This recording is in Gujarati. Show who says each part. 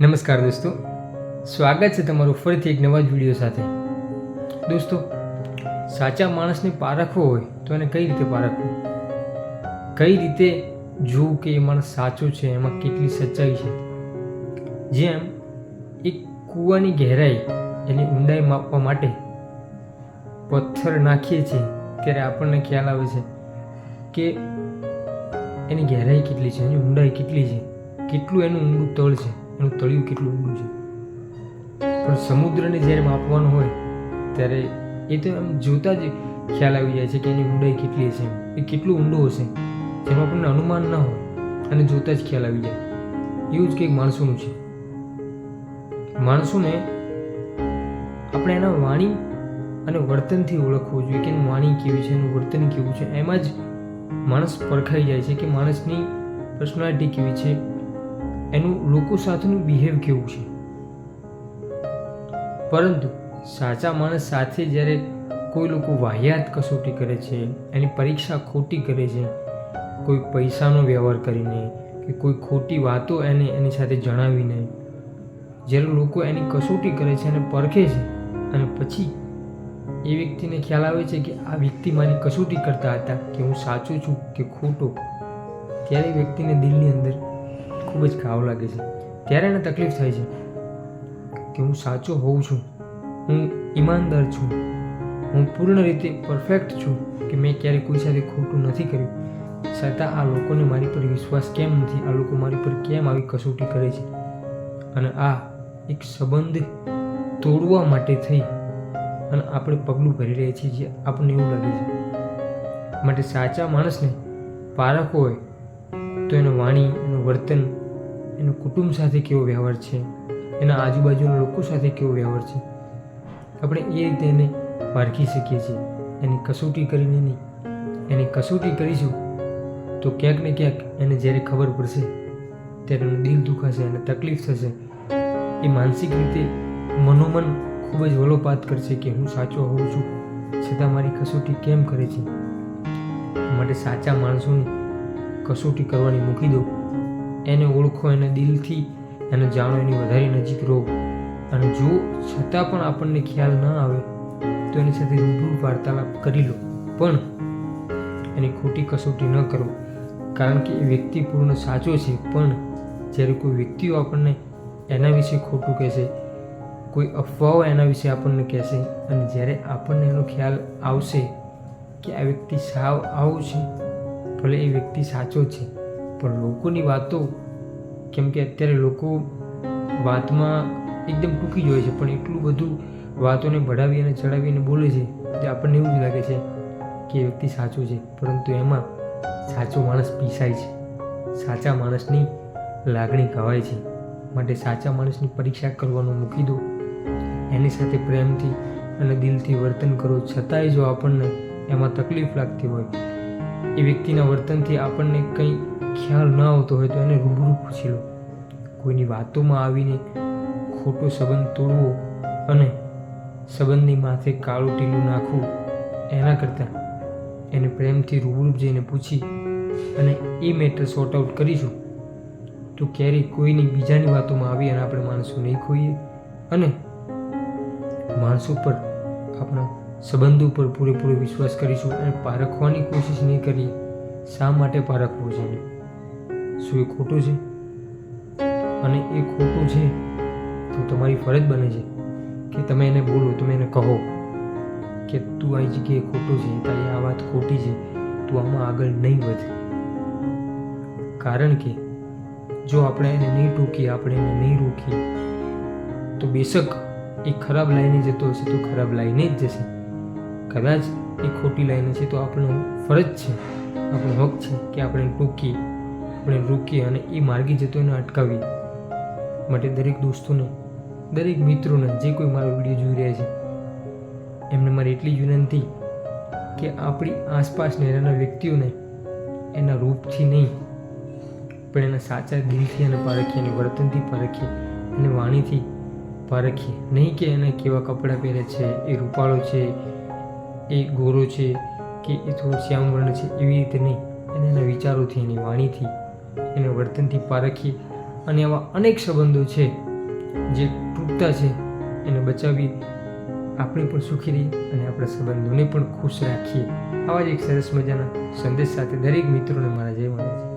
Speaker 1: નમસ્કાર દોસ્તો. સ્વાગત છે તમારું ફરીથી એક નવા જ વીડિયો સાથે. દોસ્તો, સાચા માણસને પારખવો હોય તો એને કઈ રીતે પારખવું? કઈ રીતે જોવું કે એ માણસ સાચો છે, એમાં કેટલી સચ્ચાઈ છે? જેમ એક કૂવાની ગહેરાઈ એની ઊંડાઈ માપવા માટે પથ્થર નાખીએ છીએ, ત્યારે આપણને ખ્યાલ આવે છે કે એની ગહેરાઈ કેટલી છે, એની ઊંડાઈ કેટલી છે, કેટલું એનું ઊંડું તળ છે. એનું તળિયું કેટલું ઊંડું છે. પણ સમુદ્રને જ્યારે માપવાનું હોય, ત્યારે એ તો એમ જોતા જ ખ્યાલ આવી જાય છે કે એની ઊંડાઈ કેટલી હશે એ કેટલું ઊંડું હશે, જેમાં આપણને અનુમાન ન હોય, અને જોતા જ ખ્યાલ આવી જાય. એવું જ કંઈક માણસોનું છે. માણસોને આપણે એના વાણી અને વર્તનથી ઓળખવું જોઈએ કે એનું વાણી કેવી છે, એનું વર્તન કેવું છે. એમાં જ માણસ પરખાઈ જાય છે કે માણસની પર્સનાલિટી કેવી છે એનું લોકો સાથેનું બિહેવ કેવું છે? પરંતુ સાચા માણસ સાથે જ્યારે કોઈ લોકો વાહિયાત કસોટી કરે છે, એની પરીક્ષા ખોટી કરે છે, કોઈ પૈસાનો વ્યવહાર કરીને કે કોઈ ખોટી વાતો એને એની સાથે જણાવીને, જ્યારે લોકો એની કસોટી કરે છે અને પરખે છે, અને પછી એ વ્યક્તિને ખ્યાલ આવે છે કે આ વ્યક્તિ મારી કસોટી કરતા હતા, કે હું સાચો છું કે ખોટો, ત્યારે વ્યક્તિને દિલની અંદર ખૂબ જ ઘાવ લાગે છે. ત્યારે એને તકલીફ થાય છે કે હું સાચો હોઉં છું. હું ઈમાનદાર છું. હું પૂર્ણ રીતે પરફેક્ટ છું કે મેં ક્યારેય કોઈ સાથે ખોટું નથી કર્યું. છતાં આ લોકોને મારી પર વિશ્વાસ કેમ નથી? આ લોકો મારી પર કેમ આવી કસોટી કરે છે? અને આ એક સંબંધ તોડવા માટે થઈ. અને આપણે પગલું ભરી રહ્યા છીએ જે આપણને એવું લાગે છે. માટે સાચા માણસને પારખ હોય તો એનું વાણી, એનું વર્તન એનું કુટુંબ સાથે કેવો વ્યવહાર છે? એના આજુબાજુના લોકો સાથે કેવો વ્યવહાર છે? આપણે એ રીતે એને પારખી શકીએ છીએ. એની કસોટી કરીને નહીં. એની કસોટી કરીશું તો ક્યાંક ને ક્યાંક એને જ્યારે ખબર પડશે, ત્યારે એનું દિલ દુખાશે અને તકલીફ થશે. એ માનસિક રીતે મનોમન ખૂબ જ વલોપાત કરશે કે હું સાચો હોઉં છું, છતાં મારી કસોટી કેમ કરે છે? માટે સાચા માણસોની કસોટી કરવાની મૂકી દો. એને ઓળખો, એને દિલથી, એને જાણો, એની વધારે નજીક રહો. અને જો છતાં પણ આપણને ખ્યાલ ન આવે, તો એની સાથે રૂબરૂ વાર્તાલાપ કરી લો. પણ એની ખોટી કસોટી ન કરો. કારણ કે એ વ્યક્તિ પૂર્ણ સાચો છે, પણ જ્યારે કોઈ વ્યક્તિઓ આપણને એના વિશે ખોટું કહેશે, કોઈ અફવાઓ એના વિશે આપણને કહેશે, અને જ્યારે આપણને એનો ખ્યાલ આવશે કે આ વ્યક્તિ સાવ આવું છે, ભલે એ વ્યક્તિ સાચો છે પણ લોકોની વાતો, કેમ કે અત્યારે લોકો વાતમાં એકદમ ટૂંકી જ છે, પણ એટલું બધું વાતોને ભડાવી અને ચડાવી અને બોલે છે કે આપણને એવું જ લાગે છે કે એ વ્યક્તિ સાચો છે. પરંતુ એમાં સાચો માણસ પીસાય છે. સાચા માણસની લાગણી કહેવાય છે. માટે સાચા માણસની પરીક્ષા કરવાનું મૂકી દો. એની સાથે પ્રેમથી અને દિલથી વર્તન કરો. છતાંય જો આપણને એમાં તકલીફ લાગતી હોય એ વ્યક્તિના વર્તનથી આપણને કંઈ ખ્યાલ ન આવતો હોય તો એને રૂબરૂ પૂછી લો. કોઈની વાતોમાં આવીને ખોટો સંબંધ તોડવો અને સંબંધની માથે કાળું ટીલું નાખવું, એના કરતાં એને પ્રેમથી રૂબરૂ જઈને પૂછી અને એ મેટર સોર્ટ આઉટ કરીશું, તો ક્યારેય કોઈની બીજાની વાતોમાં આવી અને આપણે માણસો નહીં ખોઈએ અને માણસો પર આપણા સંબંધો ઉપર પૂરેપૂરો વિશ્વાસ કરીશું અને પારખવાની કોશિશ નહીં કરીએ, શા માટે પારખવું છે? શું એ ખોટું છે? અને એ ખોટું છે તો તમારી ફરજ બને છે કે તમે એને બોલો, તમે એને કહો કે તું આ જગ્યાએ ખોટું છે, તારી આ વાત ખોટી છે, તું આમાં આગળ નહીં વધ. કારણ કે જો આપણે એને નહીં ટોકીએ, આપણે એને નહીં રોકીએ, તો બેશક એ ખરાબ લાઈને જતો હશે, તો ખરાબ લાઈને જ જશે. કદાચ એ ખોટી લાઈન છે તો આપણો ફરજ છે, આપણો હક છે કે આપણે ટૂંકી આપણે રોકીએ અને એ માર્ગે જતો એને અટકાવીએ. માટે દરેક દોસ્તોને, દરેક મિત્રોને જે કોઈ મારો વીડિયો જોઈ રહ્યા છે, એમને મારી એટલી વિનંતી કે આપણી આસપાસના રહેનારા વ્યક્તિઓને એના રૂપથી નહીં, પણ એના સાચા દિલથી એને પારખીએ અને વર્તનથી પારખીએ અને વાણીથી પારખીએ નહીં કે એને કેવા કપડાં પહેરે છે, એ રૂપાળો છે એ ગોરો છે કે એ થોડો શ્યામ વર્ણ છે એવી રીતે નહીં. એને એના વિચારોથી, એની વાણીથી, એના વર્તનથી પારખીએ અને એવા અનેક સંબંધો છે જે તૂટતા છે, એને બચાવી આપણે પણ સુખી રહીએ અને આપણા સંબંધોને પણ ખુશ રાખીએ. આવા જ એક સરસ મજાના સંદેશ સાથે દરેક મિત્રોને મારા જય માતાજી